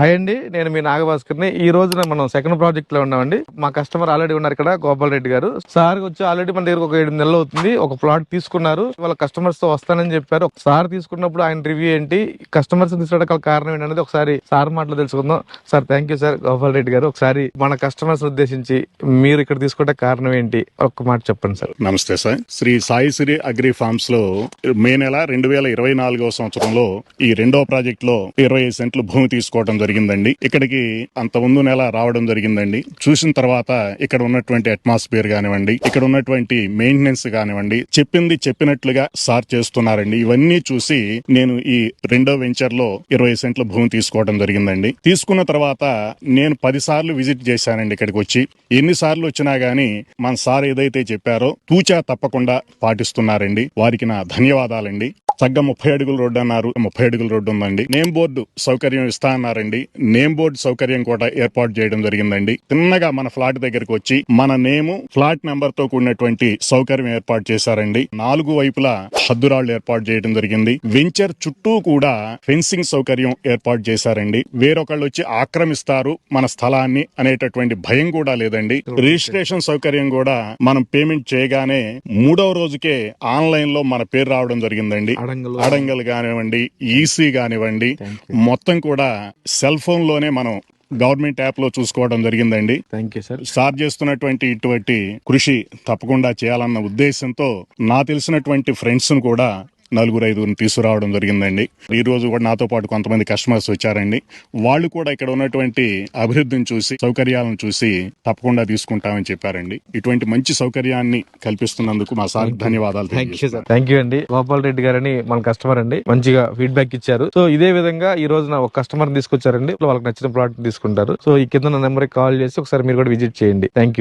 Hi అండి నేను మీ నాగభాస్కర్ని. ఈ రోజున మనం సెకండ్ ప్రాజెక్ట్లో ఉన్నామండి. మా కస్టమర్ ఆల్రెడీ ఉన్నారు ఇక్కడ గోపాల్ రెడ్డి గారు. సార్ వచ్చి ఆల్రెడీ మన దగ్గర ఒక ఏడు నెలలు అవుతుంది ఒక ప్లాట్ తీసుకున్నారు. వాళ్ళ కస్టమర్స్తో వస్తానని చెప్పారు. సార్ తీసుకున్నప్పుడు ఆయన రివ్యూ ఏంటి కస్టమర్స్ తీసుకోవడానికి కారణం ఏంటనేది ఒకసారి సార్ మాటలు తెలుసుకుందాం. Sir thank you sir Gopal Reddy garu ఒకసారి మన కస్టమర్స్ ఉద్దేశించి మీరు ఇక్కడ తీసుకుంటే కారణం ఏంటి? ఒక్క మాట చెప్పండి సార్. నమస్తే సార్. శ్రీ సాయి శ్రీ అగ్రి ఫార్మ్స్లో మే నెల రెండు వేల ఇరవై నాలుగో సంవత్సరంలో ఈ రెండో ప్రాజెక్ట్లో ఇరవై ఐదు సెంట్లు భూమి తీసుకోవడం జరిగిందండి. ఇక్కడికి అంత ముందు నెల రావడం జరిగిందండి. చూసిన తర్వాత ఇక్కడ ఉన్నటువంటి అట్మాస్ఫియర్ కానివ్వండి ఇక్కడ ఉన్నటువంటి మెయింటెనెన్స్ కానివ్వండి చెప్పింది చెప్పినట్లుగా సార్ చేస్తున్నారండి. ఇవన్నీ చూసి నేను ఈ రెండో వెంచర్లో ఇరవై సెంట్ల భూమి తీసుకోవడం జరిగిందండి. తీసుకున్న తర్వాత నేను పది సార్లు విజిట్ చేశానండి ఇక్కడికి వచ్చి. ఎన్ని సార్లు వచ్చినా గానీ మన సార్ ఏదైతే చెప్పారో తూచా తప్పకుండా పాటిస్తున్నారండి. వారికి నా ధన్యవాదాలండి. చక్కగా ముప్పై అడుగుల రోడ్డు అన్నారు. ముప్పై అడుగుల రోడ్డు ఉందండి. నేమ్ బోర్డు సౌకర్యం ఇస్తా అన్నారండి. నేమ్ బోర్డు సౌకర్యం కూడా ఏర్పాటు చేయడం జరిగిందండి. తిన్నగా మన ఫ్లాట్ దగ్గరకు వచ్చి మన నేము ఫ్లాట్ నెంబర్తో కూడినటువంటి సౌకర్యం ఏర్పాటు చేశారండి. నాలుగు వైపులా హద్దురాళ్ళు ఏర్పాటు చేయడం జరిగింది. వెంచర్ చుట్టూ కూడా ఫెన్సింగ్ సౌకర్యం ఏర్పాటు చేశారండి. వేరొకళ్ళు వచ్చి ఆక్రమిస్తారు మన స్థలాన్ని అనేటటువంటి భయం కూడా లేదండి. రిజిస్ట్రేషన్ సౌకర్యం కూడా మనం పేమెంట్ చేయగానే మూడవ రోజుకే ఆన్లైన్లో మన పేరు రావడం జరిగిందండి. అడంగలు. కానివ్వండి ఈసీ కానివ్వండి మొత్తం కూడా సెల్ ఫోన్లోనే మనం గవర్నమెంట్ యాప్లో చూసుకోవడం జరిగిందండి. థ్యాంక్ యూ సార్ సార్ చేస్తున్నటువంటి ఇటువంటి కృషి తప్పకుండా చేయాలన్న ఉద్దేశంతో నా తెలిసినటువంటి ఫ్రెండ్స్ను కూడా నలుగురు ఐదుగురిని తీసుకురావడం జరిగిందండి. ఈ రోజు కూడా నాతో పాటు కొంతమంది కస్టమర్స్ వచ్చారండి. వాళ్ళు కూడా ఇక్కడ ఉన్నటువంటి అభివృద్ధిని చూసి సౌకర్యాలను చూసి తప్పకుండా తీసుకుంటామని చెప్పారండి. ఇటువంటి మంచి సౌకర్యాన్ని కల్పిస్తున్నందుకు మా సార్ ధన్యవాదాలు థ్యాంక్ యూ అండి. గోపాల్ రెడ్డి గారని మన కస్టమర్ అండి. మంచిగా ఫీడ్బ్యాక్ ఇచ్చారు. సో ఇదే విధంగా ఈ రోజున ఒక కస్టమర్ తీసుకొచ్చారండి. వాళ్ళకి నచ్చిన ప్లాట్ తీసుకుంటారు. సో ఈ కింద నెంబర్ కాల్ చేసి ఒకసారి మీరు కూడా విజిట్ చేయండి. Thank you